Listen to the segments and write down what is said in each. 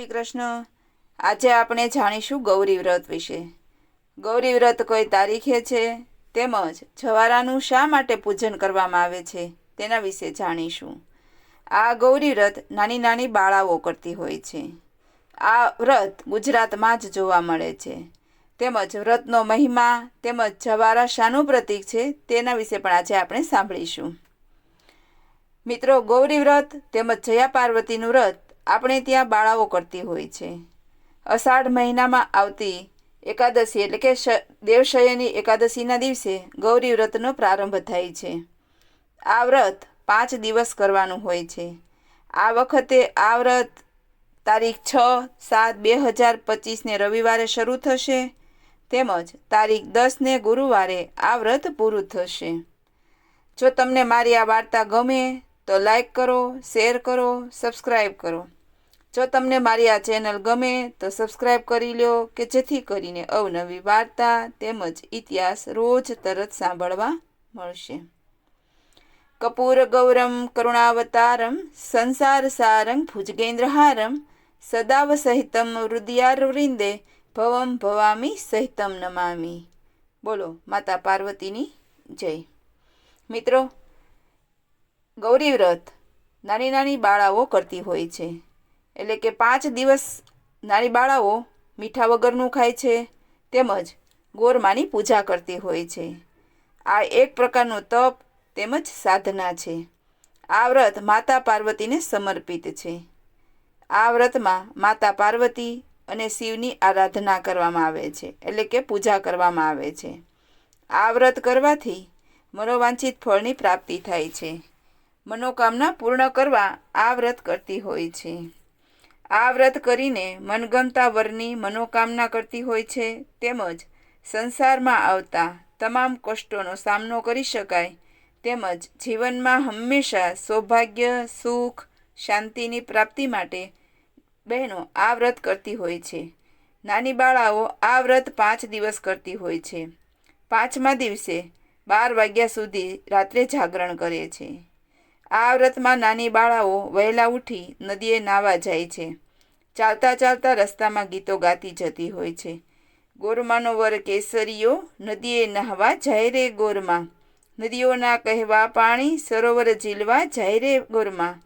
શ્રી કૃષ્ણ આજે આપણે જાણીશું ગૌરી વ્રત વિશે. ગૌરી વ્રત કોઈ તારીખે છે? તેમજ જવારાનું શા માટે પૂજન કરવામાં આવે છે? તેના વિશે જાણીશું. આ ગૌરી વ્રત નાની નાની બાળાઓ કરતી હોય છે. આ વ્રત ગુજરાતમાં જ જોવા મળે છે. તેમજ વ્રતનો મહિમા તેમજ જવારા શાનું પ્રતીક છે તેના વિશે પણ આજે આપણે સાંભળીશું. મિત્રો, ગૌરી વ્રત તેમજ જયા પાર્વતીનું વ્રત આપણે ત્યાં બાળાઓ કરતી હોય છે. અષાઢ મહિનામાં આવતી એકાદશી એટલે કે દેવશયની એકાદશીના દિવસે ગૌરી વ્રતનો પ્રારંભ થાય છે. આ વ્રત પાંચ દિવસ કરવાનું હોય છે. આ વખતે આ વ્રત તારીખ છ સાત બે હજાર પચીસને રવિવારે શરૂ થશે. તેમજ તારીખ દસને ગુરુવારે આ વ્રત પૂરું થશે. જો તમને મારી આ વાર્તા ગમે તો લાઈક કરો, શેર કરો, સબસ્ક્રાઈબ કરો. જો તમને મારી આ ચેનલ ગમે તો સબસ્ક્રાઈબ કરી લો કે જેથી કરીને અવનવી વાર્તા તેમજ ઇતિહાસ રોજ તરત સાંભળવા મળશે. કપૂર ગૌરમ કરુણાવતારમ, સંસાર સારંગ ભુજગેન્દ્રહારમ, સદાવ સહિતમ રુદિયાર વૃંદે, ભવમ ભવામી સહિતમ નમામી. બોલો, માતા પાર્વતીની જય. મિત્રો, ગૌરી વ્રત નાની નાની બાળાઓ કરતી હોય છે. એટલે કે પાંચ દિવસ નાની બાળાઓ મીઠા વગરનું ખાય છે, તેમજ ગોરમાની પૂજા કરતી હોય છે. આ એક પ્રકારનું તપ તેમજ સાધના છે. આ વ્રત માતા પાર્વતીને સમર્પિત છે. આ વ્રતમાં માતા પાર્વતી અને શિવની આરાધના કરવામાં આવે છે, એટલે કે પૂજા કરવામાં આવે છે. આ વ્રત કરવાથી મનોવાંછિત ફળની પ્રાપ્તિ થાય છે. મનોકામના પૂર્ણ કરવા આ વ્રત કરતી હોય છે. આ વ્રત કરીને મનગમતા વરની મનોકામના કરતી હોય છે તેમજ સંસારમાં આવતા તમામ કષ્ટોનો સામનો કરી શકાય તેમજ જીવનમાં હંમેશા સૌભાગ્ય, સુખ, શાંતિની પ્રાપ્તિ માટે બહેનો આ વ્રત કરતી હોય છે. નાની બાળાઓ આ વ્રત પાંચ દિવસ કરતી હોય છે. પાંચમા દિવસે બાર વાગ્યા સુધી રાત્રે જાગરણ કરે છે. આ વ્રતમાં નાની બાળાઓ વહેલા ઉઠી નદીએ નાવા જાય છે. ચાલતા ચાલતા રસ્તામાં ગીતો ગાતી જતી હોય છે. ગોરમાનો વર કેસરીઓ નદીએ નહાવા જાય રે ગોરમાં. નદીઓના કહેવા પાણી સરોવર ઝીલવા જાય રે ગોરમાં.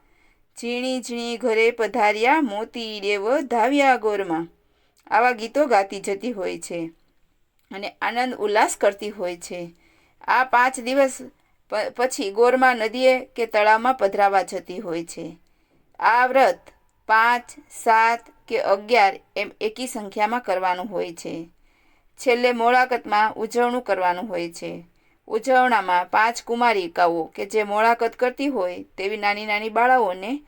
ઝીણી ઝીણી ઘરે પધાર્યા મોતી દેવ ધાવ્યા ગોરમાં. આવા ગીતો ગાતી જતી હોય છે અને આનંદ ઉલ્લાસ કરતી હોય છે. આ પાંચ દિવસ પછી ગોરમાં નદીએ કે તળાવમાં પધરાવા જતી હોય છે. આ વ્રત પાંચ, સાત કે અગિયાર એમ એકી સંખ્યામાં કરવાનું હોય છે. છેલ્લે મોળાકતમાં ઉજવણું કરવાનું હોય છે. ઉજવણામાં પાંચ કુમારિકાઓ કે જે મોળાકત કરતી હોય તેવી નાની નાની બાળાઓને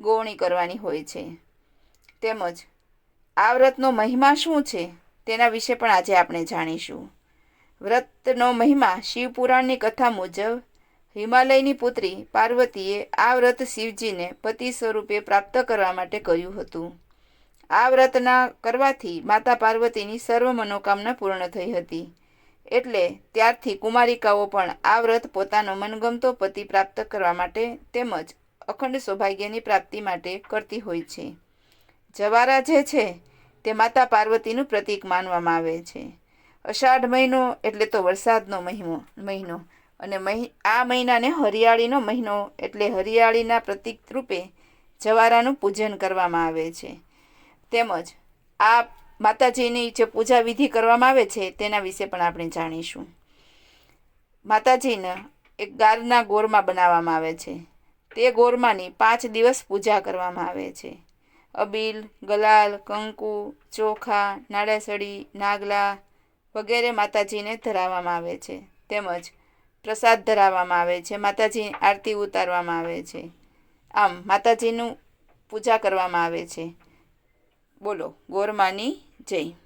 ગોવણી કરવાની હોય છે. તેમજ આ વ્રતનો મહિમા શું છે તેના વિશે પણ આજે આપણે જાણીશું. વ્રતનો મહિમા શિવપુરાણની કથા મુજબ હિમાલયની પુત્રી પાર્વતીએ આ વ્રત શિવજીને પતિ સ્વરૂપે પ્રાપ્ત કરવા માટે કર્યું હતું. આ વ્રતના કરવાથી માતા પાર્વતીની સર્વ મનોકામના પૂર્ણ થઈ હતી. એટલે ત્યારથી કુમારિકાઓ પણ આ વ્રત પોતાનો મનગમતો પતિ પ્રાપ્ત કરવા માટે તેમજ અખંડ સૌભાગ્યની પ્રાપ્તિ માટે કરતી હોય છે. જવારા જે છે તે માતા પાર્વતીનું પ્રતીક માનવામાં આવે છે. અષાઢ મહિનો એટલે તો વરસાદનો મહિમો, મહિનો. અને આ મહિનાને હરિયાળીનો મહિનો એટલે હરિયાળીના પ્રતીક રૂપે જવારાનું પૂજન કરવામાં આવે છે. તેમજ આ માતાજીની જે પૂજા વિધિ કરવામાં આવે છે તેના વિશે પણ આપણે જાણીશું. માતાજીને એક ગારના ગોરમાં બનાવવામાં આવે છે. તે ગોરમાની પાંચ દિવસ પૂજા કરવામાં આવે છે. અબીલ, ગલાલ, કંકુ, ચોખા નાળાસળી નાગલા વગેરે માતાજીને ધરાવવામાં આવે છે. તેમજ પ્રસાદ ધરાવવામાં આવે છે માતાજીની આરતી ઉતારવામાં આવે છે. આમ, માતાજીનું પૂજા કરવામાં આવે છે. બોલો, ગોરમાની જય.